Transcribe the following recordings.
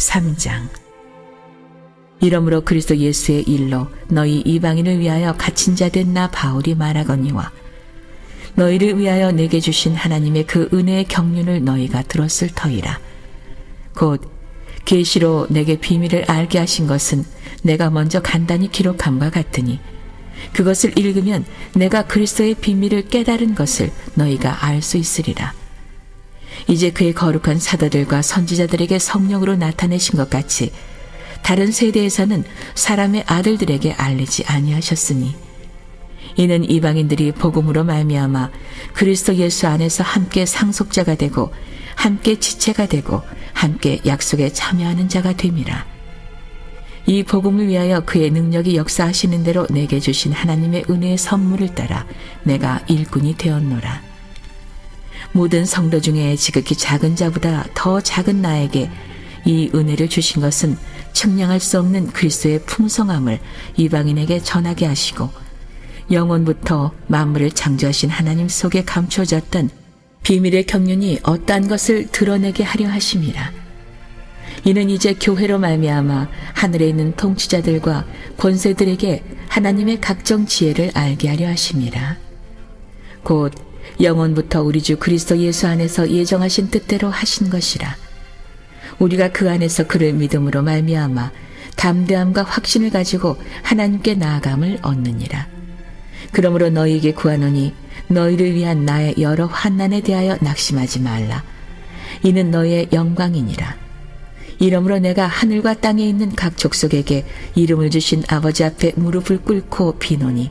3장. 이러므로 그리스도 예수의 일로 너희 이방인을 위하여 갇힌 자 된 나 바울이 말하거니와 너희를 위하여 내게 주신 하나님의 그 은혜의 경륜을 너희가 들었을 터이라. 곧 계시로 내게 비밀을 알게 하신 것은 내가 먼저 간단히 기록함과 같으니 그것을 읽으면 내가 그리스도의 비밀을 깨달은 것을 너희가 알 수 있으리라 이제 그의 거룩한 사도들과 선지자들에게 성령으로 나타내신 것 같이 다른 세대에서는 사람의 아들들에게 알리지 아니하셨으니 이는 이방인들이 복음으로 말미암아 그리스도 예수 안에서 함께 상속자가 되고 함께 지체가 되고 함께 약속에 참여하는 자가 됨이라. 이 복음을 위하여 그의 능력이 역사하시는 대로 내게 주신 하나님의 은혜의 선물을 따라 내가 일꾼이 되었노라 모든 성도 중에 지극히 작은 자보다 더 작은 나에게 이 은혜를 주신 것은 측량할 수 없는 그리스도의 풍성함을 이방인에게 전하게 하시고 영원부터 만물을 창조하신 하나님 속에 감춰졌던 비밀의 경륜이 어떠한 것을 드러내게 하려 하심이라. 이는 이제 교회로 말미암아 하늘에 있는 통치자들과 권세들에게 하나님의 각종 지혜를 알게 하려 하심이라. 곧 영원부터 우리 주 그리스도 예수 안에서 예정하신 뜻대로 하신 것이라. 우리가 그 안에서 그를 믿음으로 말미암아 담대함과 확신을 가지고 하나님께 나아감을 얻느니라. 그러므로 너희에게 구하노니 너희를 위한 나의 여러 환난에 대하여 낙심하지 말라. 이는 너희의 영광이니라. 이러므로 내가 하늘과 땅에 있는 각 족속에게 이름을 주신 아버지 앞에 무릎을 꿇고 비노니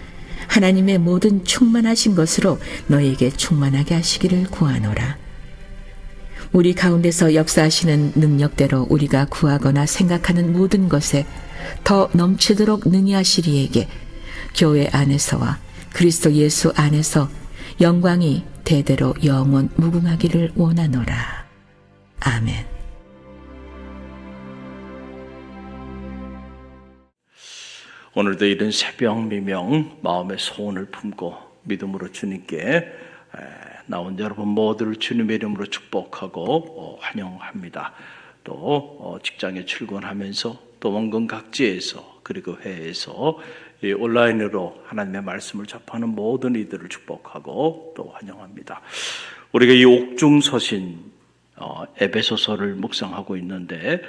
하나님의 모든 충만하신 것으로 너희에게 충만하게 하시기를 구하노라. 우리 가운데서 역사하시는 능력대로 우리가 구하거나 생각하는 모든 것에 더 넘치도록 능히 하시리에게 교회 안에서와 그리스도 예수 안에서 영광이 대대로 영원 무궁하기를 원하노라. 아멘. 오늘도 이른 새벽 미명 마음의 소원을 품고 믿음으로 주님께 에, 나온 여러분 모두를 주님의 이름으로 축복하고 어, 환영합니다. 또 어, 직장에 출근하면서 또 원근 각지에서 그리고 회에서 이 온라인으로 하나님의 말씀을 접하는 모든 이들을 축복하고 또 환영합니다. 우리가 이 옥중 서신 어, 에베소서를 묵상하고 있는데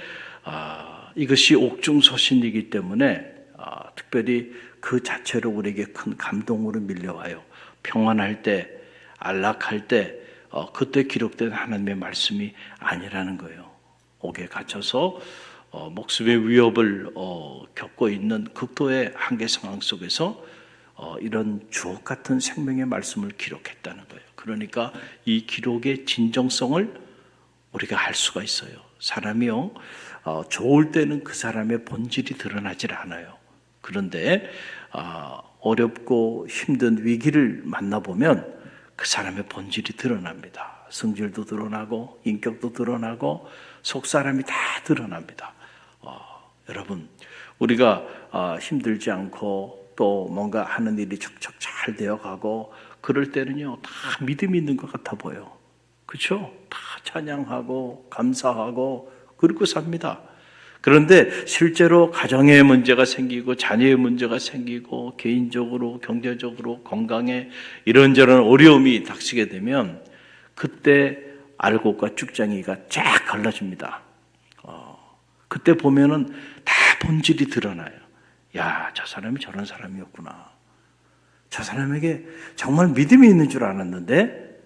아, 이것이 옥중 서신이기 때문에 아, 특별히 그 자체로 우리에게 큰 감동으로 밀려와요. 평안할 때, 안락할 때, 어, 그때 기록된 하나님의 말씀이 아니라는 거예요. 옥에 갇혀서 어, 목숨의 위협을 어, 겪고 있는 극도의 한계 상황 속에서 어, 이런 주옥 같은 생명의 말씀을 기록했다는 거예요. 그러니까 이 기록의 진정성을 우리가 알 수가 있어요. 사람이요, 어, 좋을 때는 그 사람의 본질이 드러나질 않아요. 그런데 아, 어렵고 힘든 위기를 만나보면 그 사람의 본질이 드러납니다. 성질도 드러나고 인격도 드러나고 속 사람이 다 드러납니다. 어, 여러분 우리가 아, 힘들지 않고 또 뭔가 하는 일이 척척 잘 되어가고 그럴 때는요 다 믿음이 있는 것 같아 보여. 그렇죠? 다 찬양하고 감사하고 그리고 삽니다. 그런데 실제로 가정에 문제가 생기고 자녀의 문제가 생기고 개인적으로 경제적으로 건강에 이런저런 어려움이 닥치게 되면 그때 알곡과 쭉장이가 쫙 갈라집니다. 어, 그때 보면은 다 본질이 드러나요. 야, 저 사람이 저런 사람이었구나. 저 사람에게 정말 믿음이 있는 줄 알았는데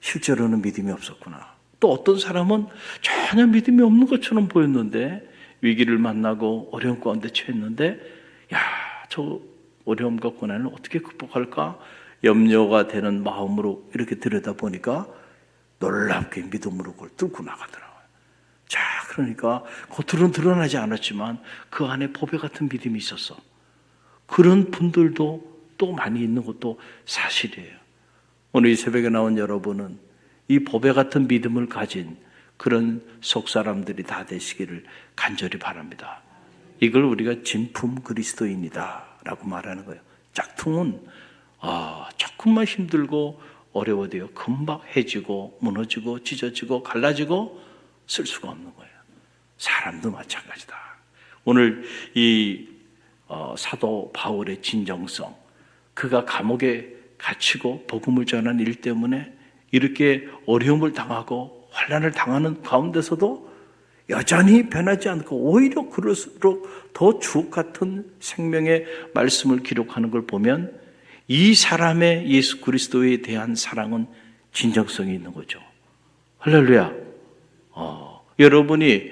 실제로는 믿음이 없었구나. 또 어떤 사람은 전혀 믿음이 없는 것처럼 보였는데 위기를 만나고 어려움 가운데 처했는데 야, 저 어려움과 고난을 어떻게 극복할까? 염려가 되는 마음으로 이렇게 들여다보니까 놀랍게 믿음으로 그걸 뚫고 나가더라고요. 자, 그러니까 겉으로는 드러나지 않았지만 그 안에 보배 같은 믿음이 있었어. 그런 분들도 또 많이 있는 것도 사실이에요. 오늘 이 새벽에 나온 여러분은 이 보배 같은 믿음을 가진 그런 속 사람들이 다 되시기를 간절히 바랍니다. 이걸 우리가 진품 그리스도인이다라고 말하는 거예요. 짝퉁은 아, 조금만 힘들고 어려워도요 금방 해지고 무너지고 찢어지고 갈라지고 쓸 수가 없는 거예요. 사람도 마찬가지다. 오늘 이 어, 사도 바울의 진정성, 그가 감옥에 갇히고 복음을 전한 일 때문에 이렇게 어려움을 당하고 환란을 당하는 가운데서도 여전히 변하지 않고 오히려 그럴수록 더 주옥 같은 생명의 말씀을 기록하는 걸 보면 이 사람의 예수 그리스도에 대한 사랑은 진정성이 있는 거죠. 할렐루야. 어, 여러분이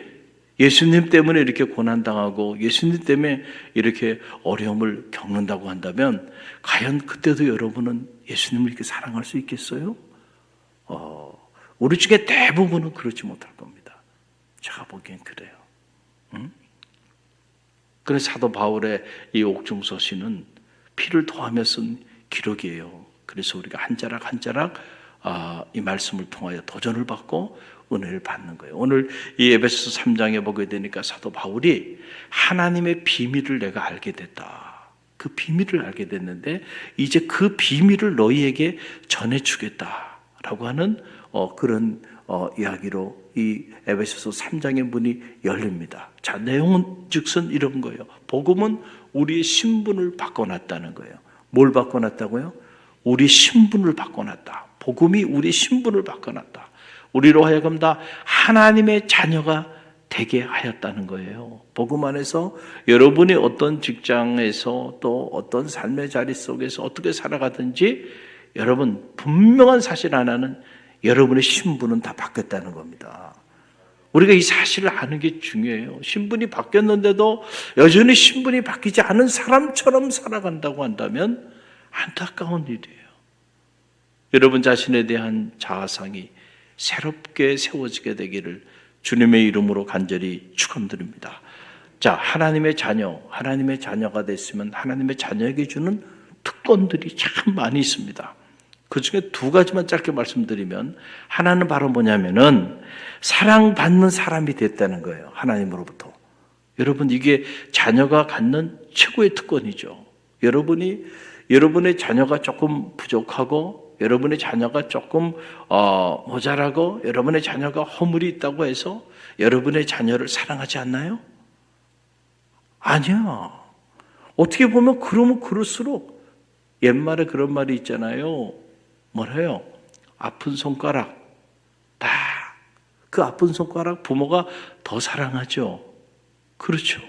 예수님 때문에 이렇게 고난당하고 예수님 때문에 이렇게 어려움을 겪는다고 한다면 과연 그때도 여러분은 예수님을 이렇게 사랑할 수 있겠어요? 어, 우리 중에 대부분은 그렇지 못할 겁니다. 제가 보기엔 그래요. 응? 그래서 사도 바울의 이 옥중서신은 피를 토하며 쓴 기록이에요. 그래서 우리가 한 자락 한 자락 아, 이 말씀을 통하여 도전을 받고 은혜를 받는 거예요. 오늘 이 에베소 3장에 보게 되니까 사도 바울이 하나님의 비밀을 내가 알게 됐다. 그 비밀을 알게 됐는데 이제 그 비밀을 너희에게 전해 주겠다라고 하는 어, 그런 어, 이야기로 이 에베소서 3장의 문이 열립니다. 자 내용은 즉슨 이런 거예요. 복음은 우리의 신분을 바꿔놨다는 거예요. 뭘 바꿔놨다고요? 우리 신분을 바꿔놨다. 복음이 우리 신분을 바꿔놨다. 우리로 하여금 다 하나님의 자녀가 되게 하였다는 거예요. 복음 안에서 여러분이 어떤 직장에서 또 어떤 삶의 자리 속에서 어떻게 살아가든지 여러분 분명한 사실 하나는 여러분의 신분은 다 바뀌었다는 겁니다. 우리가 이 사실을 아는 게 중요해요. 신분이 바뀌었는데도 여전히 신분이 바뀌지 않은 사람처럼 살아간다고 한다면 안타까운 일이에요. 여러분 자신에 대한 자아상이 새롭게 세워지게 되기를 주님의 이름으로 간절히 축원드립니다. 자, 하나님의 자녀, 하나님의 자녀가 됐으면 하나님의 자녀에게 주는 특권들이 참 많이 있습니다. 그 중에 두 가지만 짧게 말씀드리면 하나는 바로 뭐냐면은 사랑받는 사람이 됐다는 거예요. 하나님으로부터. 여러분 이게 자녀가 갖는 최고의 특권이죠. 여러분이 여러분의 자녀가 조금 부족하고 여러분의 자녀가 조금 어, 모자라고 여러분의 자녀가 허물이 있다고 해서 여러분의 자녀를 사랑하지 않나요? 아니야. 어떻게 보면 그러면 그럴수록 옛말에 그런 말이 있잖아요. 뭐래요? 아픈 손가락. 다. 그 아픈 손가락 부모가 더 사랑하죠. 그렇죠.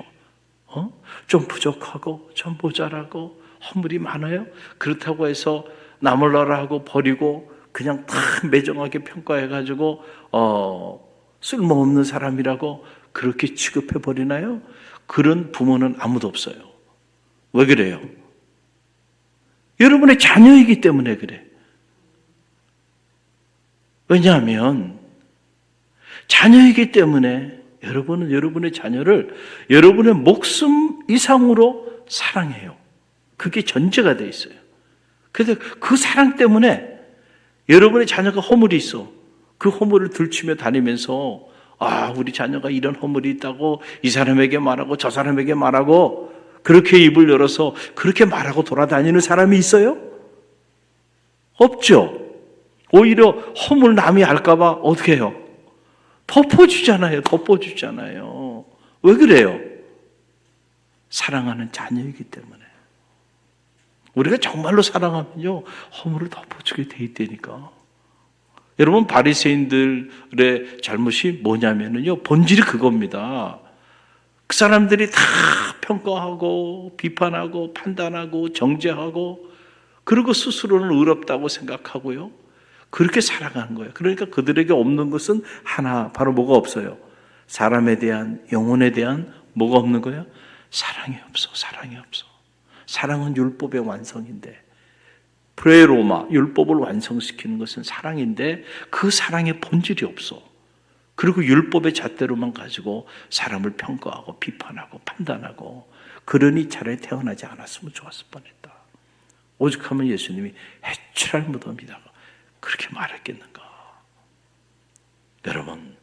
어? 좀 부족하고, 좀 모자라고, 허물이 많아요. 그렇다고 해서 나몰라라 하고 버리고 그냥 다 매정하게 평가해가지고, 어, 쓸모없는 사람이라고 그렇게 취급해 버리나요? 그런 부모는 아무도 없어요. 왜 그래요? 여러분의 자녀이기 때문에 그래. 왜냐하면 자녀이기 때문에 여러분은 여러분의 자녀를 여러분의 목숨 이상으로 사랑해요. 그게 전제가 돼 있어요. 그래서 그 사랑 때문에 여러분의 자녀가 허물이 있어. 그 허물을 들추며 다니면서 아, 우리 자녀가 이런 허물이 있다고 이 사람에게 말하고 저 사람에게 말하고 그렇게 입을 열어서 그렇게 말하고 돌아다니는 사람이 있어요? 없죠. 오히려 허물 남이 알까봐 어떻게 해요? 덮어주잖아요. 덮어주잖아요. 왜 그래요? 사랑하는 자녀이기 때문에. 우리가 정말로 사랑하면요, 허물을 덮어주게 돼 있다니까. 여러분, 바리새인들의 잘못이 뭐냐면요, 본질이 그겁니다. 그 사람들이 다 평가하고, 비판하고, 판단하고, 정죄하고, 그리고 스스로는 의롭다고 생각하고요. 그렇게 살아가는 거예요. 그러니까 그들에게 없는 것은 하나, 바로 뭐가 없어요? 사람에 대한, 영혼에 대한 뭐가 없는 거예요? 사랑이 없어, 사랑이 없어. 사랑은 율법의 완성인데, 프레로마, 율법을 완성시키는 것은 사랑인데, 그 사랑의 본질이 없어. 그리고 율법의 잣대로만 가지고 사람을 평가하고 비판하고 판단하고 그러니 차라리 태어나지 않았으면 좋았을 뻔했다. 오죽하면 예수님이 해출할 무덤이다. 그렇게 말했겠는가. 여러분,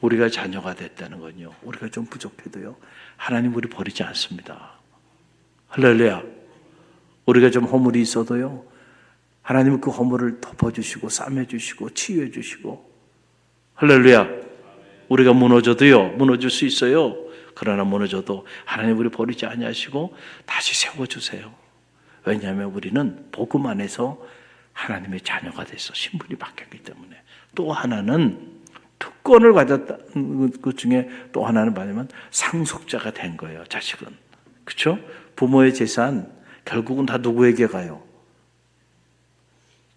우리가 자녀가 됐다는 건요. 우리가 좀 부족해도요. 하나님 우리 버리지 않습니다. 할렐루야. 우리가 좀 허물이 있어도요. 하나님은 그 허물을 덮어주시고 싸매주시고 치유해주시고 할렐루야. 우리가 무너져도요. 무너질 수 있어요. 그러나 무너져도 하나님 우리 버리지 아니하시고 다시 세워주세요. 왜냐하면 우리는 복음 안에서 하나님의 자녀가 돼서 신분이 바뀌었기 때문에 또 하나는 특권을 가졌다는 것 중에 또 하나는 뭐냐면 상속자가 된 거예요. 자식은 그렇죠? 부모의 재산 결국은 다 누구에게 가요?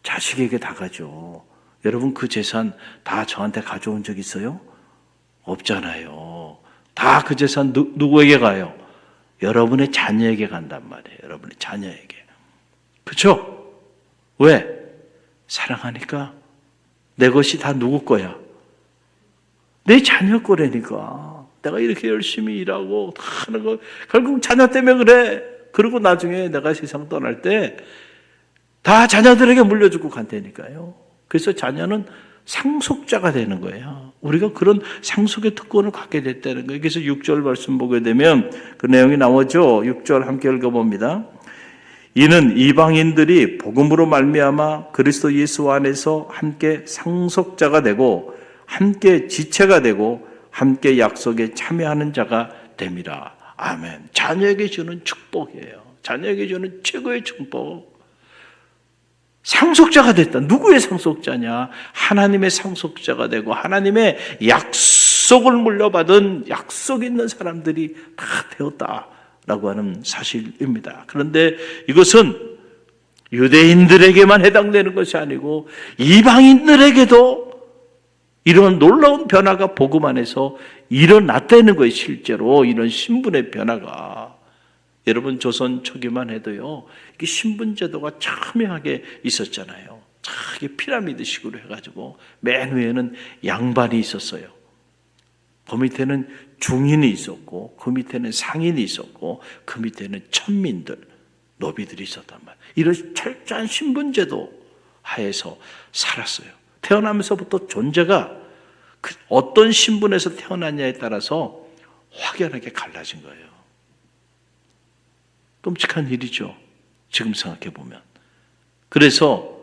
자식에게 다 가죠. 여러분 그 재산 다 저한테 가져온 적 있어요? 없잖아요. 다 그 재산 누, 누구에게 가요? 여러분의 자녀에게 간단 말이에요. 여러분의 자녀에게. 그렇죠? 왜? 사랑하니까 내 것이 다 누구 거야? 내 자녀 거라니까. 내가 이렇게 열심히 일하고 다 하는 거 결국 자녀 때문에 그래. 그리고 나중에 내가 세상 떠날 때 다 자녀들에게 물려주고 간다니까요. 그래서 자녀는 상속자가 되는 거예요. 우리가 그런 상속의 특권을 갖게 됐다는 거예요. 그래서 6절 말씀 보게 되면 그 내용이 나오죠. 6절 함께 읽어봅니다. 이는 이방인들이 복음으로 말미암아 그리스도 예수 안에서 함께 상속자가 되고 함께 지체가 되고 함께 약속에 참여하는 자가 됨이라. 아멘. 자녀에게 주는 축복이에요. 자녀에게 주는 최고의 축복. 상속자가 됐다. 누구의 상속자냐? 하나님의 상속자가 되고 하나님의 약속을 물려받은 약속 있는 사람들이 다 되었다 라고 하는 사실입니다. 그런데 이것은 유대인들에게만 해당되는 것이 아니고 이방인들에게도 이런 놀라운 변화가 복음 안에서 일어났다는 거예요, 실제로. 이런 신분의 변화가. 여러분, 조선 초기만 해도요, 이게 신분 제도가 첨예하게 있었잖아요. 이게 피라미드식으로 해가지고, 맨 위에는 양반이 있었어요. 그 밑에는 중인이 있었고, 그 밑에는 상인이 있었고, 그 밑에는 천민들, 노비들이 있었단 말이에요. 이런 철저한 신분제도 하에서 살았어요. 태어나면서부터 존재가 그 어떤 신분에서 태어났냐에 따라서 확연하게 갈라진 거예요. 끔찍한 일이죠. 지금 생각해 보면. 그래서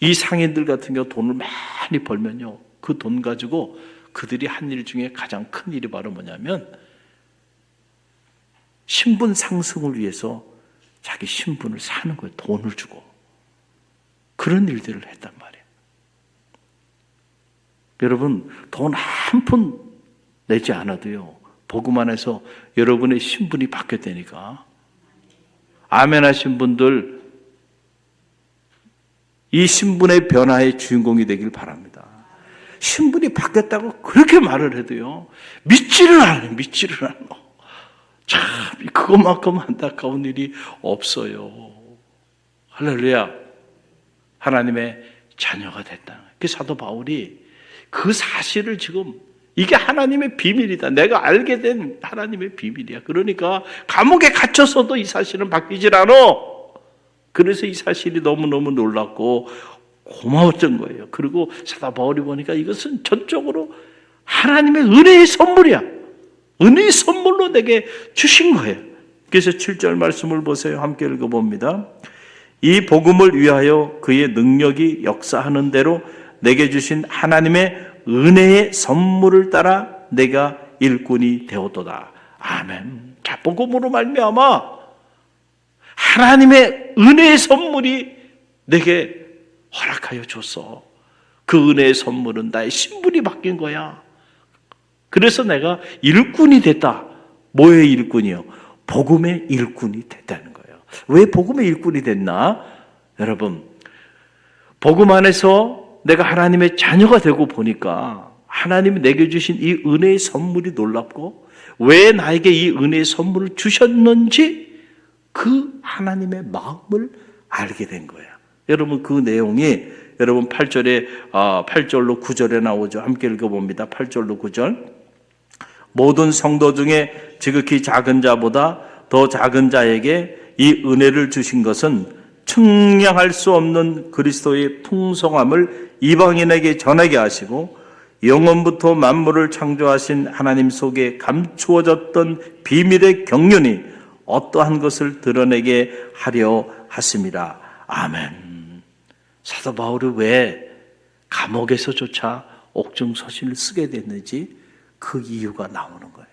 이 상인들 같은 경우 돈을 많이 벌면요. 그 돈 가지고 그들이 한 일 중에 가장 큰 일이 바로 뭐냐면 신분 상승을 위해서 자기 신분을 사는 거예요. 돈을 주고. 그런 일들을 했단 말이에요. 여러분, 돈 한 푼 내지 않아도요. 복음 안에서 여러분의 신분이 바뀌었다니까. 아멘 하신 분들, 이 신분의 변화의 주인공이 되길 바랍니다. 신분이 바뀌었다고 그렇게 말을 해도요. 믿지를 않아요. 믿지를 않아. 참, 그것만큼 안타까운 일이 없어요. 할렐루야. 하나님의 자녀가 됐다. 그 사도 바울이 그 사실을 지금 이게 하나님의 비밀이다. 내가 알게 된 하나님의 비밀이야. 그러니까 감옥에 갇혔어도 이 사실은 바뀌질 않아. 그래서 이 사실이 너무너무 놀랍고 고마웠던 거예요. 그리고 사도 바울이 보니까 이것은 전적으로 하나님의 은혜의 선물이야. 은혜의 선물로 내게 주신 거예요. 그래서 7절 말씀을 보세요. 함께 읽어봅니다. 이 복음을 위하여 그의 능력이 역사하는 대로 내게 주신 하나님의 은혜의 선물을 따라 내가 일꾼이 되었도다. 아멘. 자, 복음으로 말미암아 하나님의 은혜의 선물이 내게 허락하여 줬어. 그 은혜의 선물은 나의 신분이 바뀐 거야. 그래서 내가 일꾼이 됐다. 뭐의 일꾼이요? 복음의 일꾼이 됐다는 거예요. 왜 복음의 일꾼이 됐나? 여러분, 복음 안에서 내가 하나님의 자녀가 되고 보니까 하나님이 내게 주신 이 은혜의 선물이 놀랍고 왜 나에게 이 은혜의 선물을 주셨는지 그 하나님의 마음을 알게 된 거야. 여러분 그 내용이 여러분 8절에 아, 8절로 9절에 나오죠. 함께 읽어 봅니다. 8절로 9절. 모든 성도 중에 지극히 작은 자보다 더 작은 자에게 이 은혜를 주신 것은 측량할 수 없는 그리스도의 풍성함을 이방인에게 전하게 하시고 영원부터 만물을 창조하신 하나님 속에 감추어졌던 비밀의 경륜이 어떠한 것을 드러내게 하려 하심이라. 아멘. 사도 바울이 왜 감옥에서조차 옥중 서신을 쓰게 됐는지 그 이유가 나오는 거예요.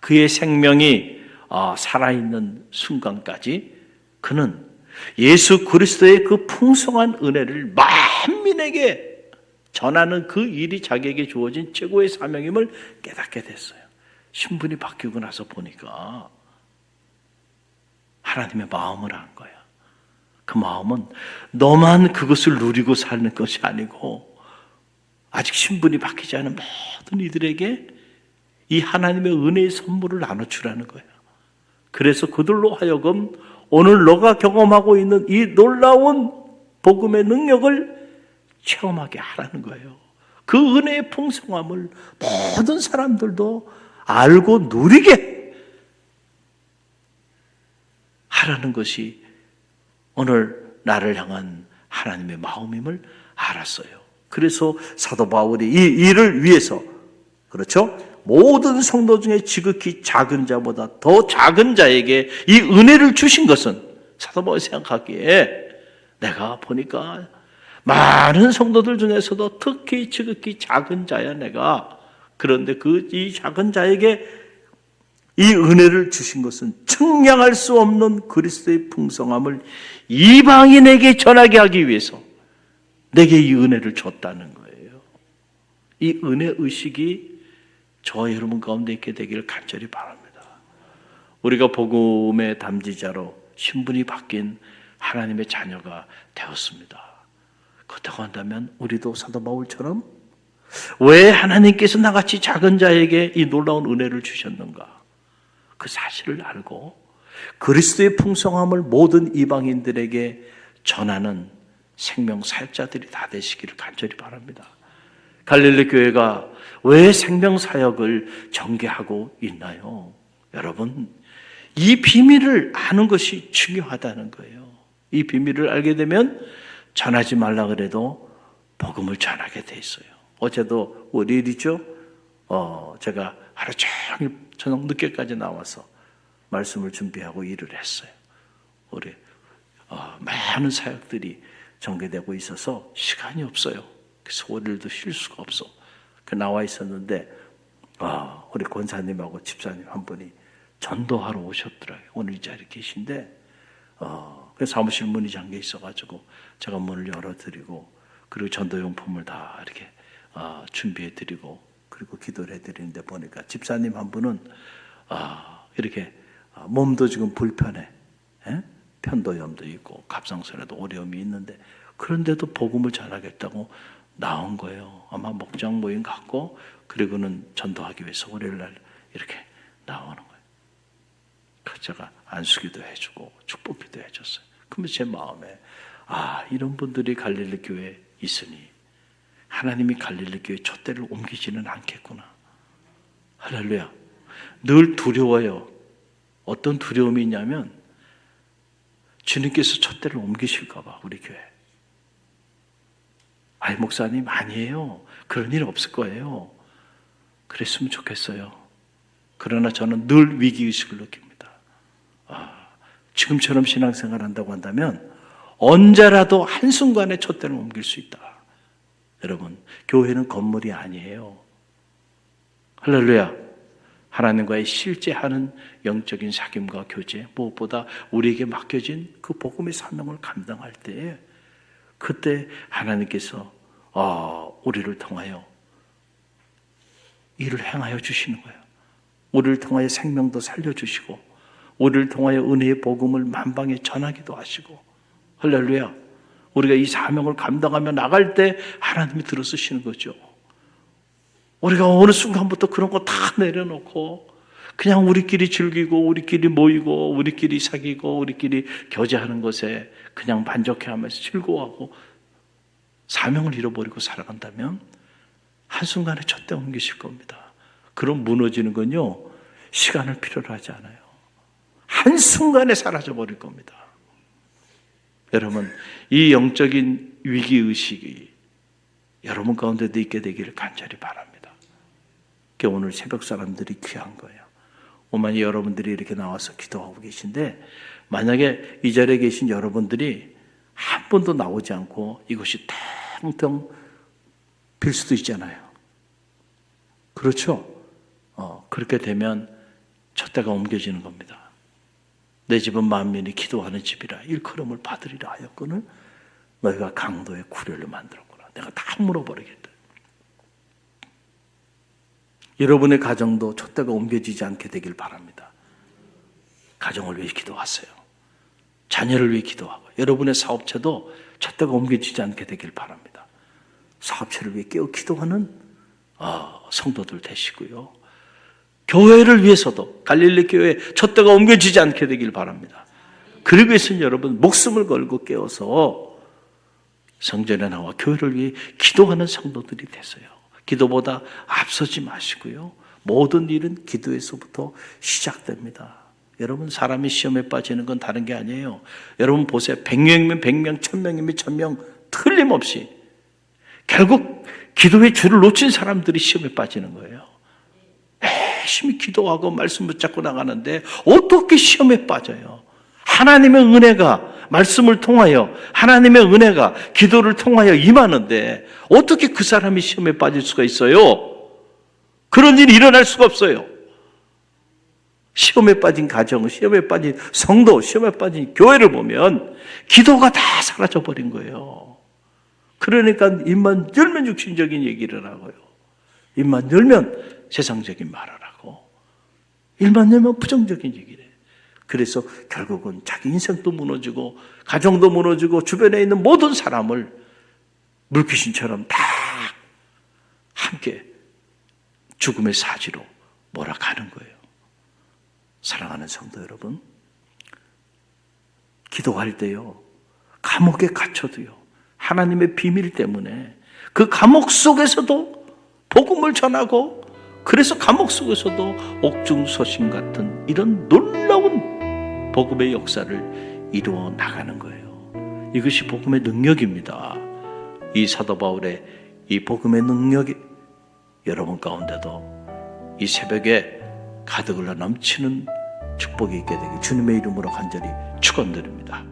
그의 생명이 아, 살아있는 순간까지 그는 예수 그리스도의 그 풍성한 은혜를 만민에게 전하는 그 일이 자기에게 주어진 최고의 사명임을 깨닫게 됐어요. 신분이 바뀌고 나서 보니까 하나님의 마음을 안 거야. 그 마음은 너만 그것을 누리고 사는 것이 아니고 아직 신분이 바뀌지 않은 모든 이들에게 이 하나님의 은혜의 선물을 나눠주라는 거야. 그래서 그들로 하여금 오늘 너가 경험하고 있는 이 놀라운 복음의 능력을 체험하게 하라는 거예요. 그 은혜의 풍성함을 모든 사람들도 알고 누리게 하라는 것이 오늘 나를 향한 하나님의 마음임을 알았어요. 그래서 사도 바울이 이 일을 위해서 그렇죠? 모든 성도 중에 지극히 작은 자보다 더 작은 자에게 이 은혜를 주신 것은 사도 바울이 생각하기에 내가 보니까 많은 성도들 중에서도 특히 지극히 작은 자야 내가 그런데 그 이 작은 자에게 이 은혜를 주신 것은 측량할 수 없는 그리스도의 풍성함을 이방인에게 전하게 하기 위해서 내게 이 은혜를 줬다는 거예요. 이 은혜 의식이 저 여러분 가운데 있게 되기를 간절히 바랍니다. 우리가 복음의 담지자로 신분이 바뀐 하나님의 자녀가 되었습니다. 그렇다고 한다면 우리도 사도 바울처럼 왜 하나님께서 나같이 작은 자에게 이 놀라운 은혜를 주셨는가? 그 사실을 알고 그리스도의 풍성함을 모든 이방인들에게 전하는 생명 사역자들이 다 되시기를 간절히 바랍니다. 갈릴리 교회가 왜 생명 사역을 전개하고 있나요? 여러분, 이 비밀을 아는 것이 중요하다는 거예요. 이 비밀을 알게 되면 전하지 말라 그래도 복음을 전하게 돼 있어요. 어제도 월요일이죠? 어, 제가 하루 종일 저녁 늦게까지 나와서 말씀을 준비하고 일을 했어요. 우리 어, 많은 사역들이 전개되고 있어서 시간이 없어요. 그래서 월요일도 쉴 수가 없어. 그 나와 있었는데 아, 우리 권사님하고 집사님 한 분이 전도하러 오셨더라고요. 오늘 이 자리에 계신데 어, 그 사무실 문이 잠겨 있어가지고 제가 문을 열어드리고 그리고 전도용품을 다 이렇게 어, 준비해드리고 그리고 기도를 해드리는데 보니까 집사님 한 분은 아, 이렇게 아, 몸도 지금 불편해. 예? 편도염도 있고 갑상선에도 어려움이 있는데 그런데도 복음을 전하겠다고 나온 거예요. 아마 목장 모임 갖고 그리고는 전도하기 위해서 월요일 날 이렇게 나오는 거예요. 그 제가 안수기도 해주고 축복기도 해줬어요. 그러면 제 마음에 아 이런 분들이 갈릴리 교회에 있으니 하나님이 갈릴리 교회 촛대를 옮기지는 않겠구나. 할렐루야. 늘 두려워요. 어떤 두려움이 있냐면 주님께서 촛대를 옮기실까 봐 우리 교회. 아이 목사님 아니에요. 그런 일 없을 거예요. 그랬으면 좋겠어요. 그러나 저는 늘 위기 의식을 느낍니다. 아, 지금처럼 신앙생활 한다고 한다면 언제라도 한 순간에 촛대를 옮길 수 있다. 여러분, 교회는 건물이 아니에요. 할렐루야. 하나님과의 실제 하는 영적인 사귐과 교제, 무엇보다 우리에게 맡겨진 그 복음의 사명을 감당할 때에 그때 하나님께서 어, 우리를 통하여 일을 행하여 주시는 거예요. 우리를 통하여 생명도 살려주시고 우리를 통하여 은혜의 복음을 만방에 전하기도 하시고 할렐루야. 우리가 이 사명을 감당하며 나갈 때 하나님이 들어쓰시는 거죠. 우리가 어느 순간부터 그런 거 다 내려놓고 그냥 우리끼리 즐기고 우리끼리 모이고 우리끼리 사귀고 우리끼리 교제하는 것에 그냥 만족해하면서 즐거워하고 사명을 잃어버리고 살아간다면 한순간에 젖대 옮기실 겁니다. 그럼 무너지는 건요 시간을 필요로 하지 않아요. 한순간에 사라져 버릴 겁니다. 여러분 이 영적인 위기 의식이 여러분 가운데도 있게 되기를 간절히 바랍니다. 그게 오늘 새벽 사람들이 귀한 거예요. 오만이 여러분들이 이렇게 나와서 기도하고 계신데 만약에 이 자리에 계신 여러분들이 한 번도 나오지 않고 이것이 텅텅 빌 수도 있잖아요. 그렇죠? 어, 그렇게 되면 첫 때가 옮겨지는 겁니다. 내 집은 만민이 기도하는 집이라 일컬음을 받으리라 하였거늘 너희가 강도의 구려를 만들었구나. 내가 다 물어버리겠다. 여러분의 가정도 첫 때가 옮겨지지 않게 되길 바랍니다. 가정을 위해 기도하세요. 자녀를 위해 기도하고 여러분의 사업체도 첫 때가 옮겨지지 않게 되길 바랍니다. 사업체를 위해 깨어 기도하는 어, 성도들 되시고요. 교회를 위해서도 갈릴리 교회 첫 때가 옮겨지지 않게 되길 바랍니다. 그러기 위해서는 여러분 목숨을 걸고 깨어서 성전에 나와 교회를 위해 기도하는 성도들이 되세요. 기도보다 앞서지 마시고요. 모든 일은 기도에서부터 시작됩니다. 여러분 사람이 시험에 빠지는 건 다른 게 아니에요. 여러분 보세요. 100명이면 100명, 1000명이면 1000명 틀림없이 결국 기도의 줄을 놓친 사람들이 시험에 빠지는 거예요. 열심히 기도하고 말씀 붙잡고 나가는데 어떻게 시험에 빠져요? 하나님의 은혜가 말씀을 통하여 하나님의 은혜가 기도를 통하여 임하는데 어떻게 그 사람이 시험에 빠질 수가 있어요? 그런 일이 일어날 수가 없어요. 시험에 빠진 가정, 시험에 빠진 성도, 시험에 빠진 교회를 보면 기도가 다 사라져 버린 거예요. 그러니까 입만 열면 육신적인 얘기를 하고요. 입만 열면 세상적인 말을 하고 열면 부정적인 얘기를 해요. 그래서 결국은 자기 인생도 무너지고 가정도 무너지고 주변에 있는 모든 사람을 물귀신처럼 다 함께 죽음의 사지로 몰아가는 거예요. 사랑하는 성도 여러분, 기도할 때요, 감옥에 갇혀도요, 하나님의 비밀 때문에 그 감옥 속에서도 복음을 전하고 그래서 감옥 속에서도 옥중서신 같은 이런 놀라운 복음의 역사를 이루어 나가는 거예요. 이것이 복음의 능력입니다. 이 사도 바울의 이 복음의 능력이 여러분 가운데도 이 새벽에 가득 흘러 넘치는 축복이 있게 되길 주님의 이름으로 간절히 축원드립니다.